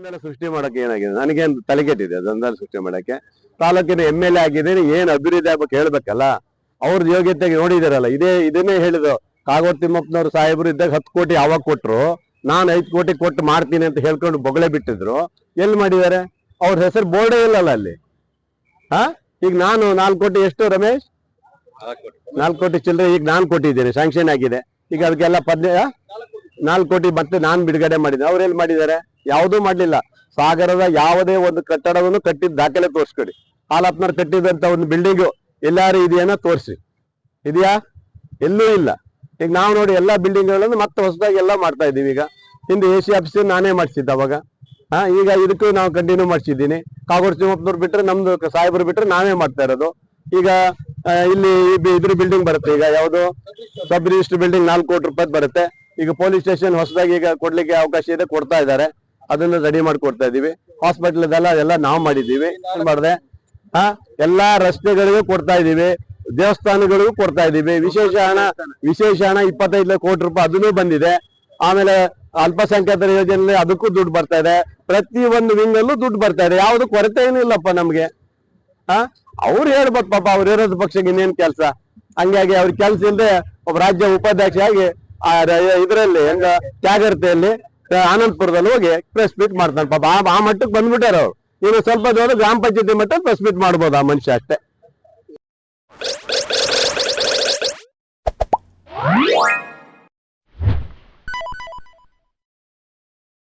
ಗೊಂದಲ ಸೃಷ್ಟಿ ಮಾಡಕ್ಕೆ ಏನಾಗಿದೆ? ನನಗೇನು ತಲೆಗೆಟ್ಟಿದೆ ಗೊಂದಲ ಸೃಷ್ಟಿ ಮಾಡಕ್ಕೆ. ತಾಲೂಕಿನ ಎಂ ಎಲ್ ಎ ಆಗಿದ್ದೀನಿ, ಏನ್ ಅಭಿವೃದ್ಧಿ ಆಗ್ಬೇಕು ಹೇಳ್ಬೇಕಲ್ಲ? ಅವ್ರ ಯೋಗ್ಯತೆಗೆ ನೋಡಿದಾರಲ್ಲ, ಇದೇ, ಇದನ್ನೇ ಹೇಳಿದ್ರು. ಕಾಗೋ ತಿಮ್ಮಪ್ಪನವ್ರು ಸಾಹೇಬರು ಇದ್ದಾಗ ಹತ್ತು ಕೋಟಿ ಯಾವಾಗ ಕೊಟ್ರು. ನಾನು ಐದು ಕೋಟಿ ಕೊಟ್ಟು ಮಾಡ್ತೀನಿ ಅಂತ ಹೇಳ್ಕೊಂಡು ಬೊಗಳೆ ಬಿಟ್ಟಿದ್ರು. ಎಲ್ಲಿ ಮಾಡಿದ್ದಾರೆ ಅವ್ರ ಹೆಸರು ಬೋರ್ಡೇ ಇಲ್ಲಲ್ಲ ಅಲ್ಲಿ. ಹಾ? ಈಗ ನಾನು ನಾಲ್ಕು ಕೋಟಿ ಎಷ್ಟು, ರಮೇಶ್? ನಾಲ್ಕು ಕೋಟಿ ಚಿಲ್ಲರೆ, ಈಗ ನಾನು ಕೊಟ್ಟಿದ್ದೀನಿ ಸ್ಯಾಂಕ್ಷನ್ ಆಗಿದೆ. ಈಗ ಅದಕ್ಕೆಲ್ಲ ಪದ್ಯ ನಾಲ್ಕು ಕೋಟಿ ಮತ್ತೆ ನಾನು ಬಿಡುಗಡೆ ಮಾಡಿದ್ದೆ ಅವ್ರು ಎಲ್ಲಿ ಮಾಡಿದ್ದಾರೆ ಯಾವುದೂ ಮಾಡ್ಲಿಲ್ಲ. ಸಾಗರದ ಯಾವುದೇ ಒಂದು ಕಟ್ಟಡವನ್ನು ಕಟ್ಟಿದ ದಾಖಲೆ ತೋರಿಸ್ಕೊಡಿ. ಹಾಲಪ್ಪನವ್ರು ಕಟ್ಟಿದಂತ ಒಂದು ಬಿಲ್ಡಿಂಗು ಎಲ್ಲಾರು ಇದೆಯನ್ನ ತೋರಿಸಿ. ಇದೆಯಾ? ಎಲ್ಲೂ ಇಲ್ಲ. ಈಗ ನಾವು ನೋಡಿ ಎಲ್ಲಾ ಬಿಲ್ಡಿಂಗ್ಗಳನ್ನು ಮತ್ತೆ ಹೊಸದಾಗಿ ಎಲ್ಲ ಮಾಡ್ತಾ ಇದೀವಿ ಈಗ. ಹಿಂದೆ ಎ ಸಿ ಆಫೀಸ್ ನಾನೇ ಮಾಡಿಸಿದ್ದೆ ಅವಾಗ. ಹಾ, ಈಗ ಇದಕ್ಕೂ ನಾವು ಕಂಟಿನ್ಯೂ ಮಾಡಿಸಿದ್ದೀನಿ. ಕಾಗೋಡು ತಿಮ್ಮಪ್ಪನವ್ರು ಬಿಟ್ರೆ ನಮ್ದು ಸಾಹೇಬರು ಬಿಟ್ರೆ ನಾವೇ ಮಾಡ್ತಾ ಇರೋದು. ಈಗ ಇಲ್ಲಿ ಇದ್ರ ಬಿಲ್ಡಿಂಗ್ ಬರುತ್ತೆ ಈಗ ಯಾವುದು? ಸಬ್ ರಿಜಿಸ್ಟರ್ ಬಿಲ್ಡಿಂಗ್ ನಾಲ್ಕು ಕೋಟಿ ರೂಪಾಯಿ ಬರುತ್ತೆ. ಈಗ ಪೊಲೀಸ್ ಸ್ಟೇಷನ್ ಹೊಸದಾಗಿ ಈಗ ಕೊಡ್ಲಿಕ್ಕೆ ಅವಕಾಶ ಇದೆ, ಕೊಡ್ತಾ ಇದ್ದಾರೆ. ಅದನ್ನ ರೆಡಿ ಮಾಡ್ಕೊಡ್ತಾ ಇದೀವಿ. ಹಾಸ್ಪಿಟಲ್ ಎಲ್ಲ ನಾವು ಮಾಡಿದ್ದೀವಿ. ಏನ್ ಮಾಡಿದೆ? ಹಾ? ಎಲ್ಲಾ ರಸ್ತೆಗಳಿಗೂ ಕೊಡ್ತಾ ಇದೀವಿ. ದೇವಸ್ಥಾನಗಳಿಗೂ ಕೊಡ್ತಾ ಇದೀವಿ. ವಿಶೇಷ ಹಣ ವಿಶೇಷ ಹಣ ಇಪ್ಪತ್ತೈದು ಕೋಟಿ ರೂಪಾಯಿ ಅದನ್ನು ಬಂದಿದೆ. ಆಮೇಲೆ ಅಲ್ಪಸಂಖ್ಯಾತರ ಯೋಜನೆ ಅದಕ್ಕೂ ದುಡ್ಡು ಬರ್ತಾ ಇದೆ. ಪ್ರತಿ ಒಂದು ವಿಂಗ್ ಅಲ್ಲೂ ದುಡ್ಡು ಬರ್ತಾ ಇದೆ. ಯಾವ್ದು ಕೊರತೆ ಏನೂ ಇಲ್ಲಪ್ಪ ನಮ್ಗೆ. ಹಾ? ಅವ್ರು ಹೇಳ್ಬೇಕು ಪಾಪ ಅವ್ರು ಇರೋದ್ ಪಕ್ಷಕ್ಕೆ ಇನ್ನೇನ್ ಕೆಲಸ? ಹಂಗಾಗಿ ಅವ್ರ ಕೆಲಸ ಇಲ್ಲದೆ ಒಬ್ಬ ರಾಜ್ಯ ಉಪಾಧ್ಯಕ್ಷ ಆಗಿ ಇದರಲ್ಲಿ ಹೆಂಗ ತ್ಯಾಗರ್ತೆಯಲ್ಲಿ ಆ, ಆನಂದಪುರದಲ್ಲಿ ಹೋಗಿ ಪ್ರೆಸ್ ಮೀಟ್ ಮಾಡ್ತಾನೆ. ಪಾಪ ಆ ಮಟ್ಟಕ್ಕೆ ಬಂದ್ಬಿಟ್ಟಾರ ಅವ್ರು. ಇವಾಗ ಸ್ವಲ್ಪ ದೂರ ಗ್ರಾಮ ಪಂಚಾಯತಿ ಮಟ್ಟ ಪ್ರೆಸ್ ಮೀಟ್ ಮಾಡ್ಬೋದು ಆ ಮನುಷ್ಯ ಅಷ್ಟೇ.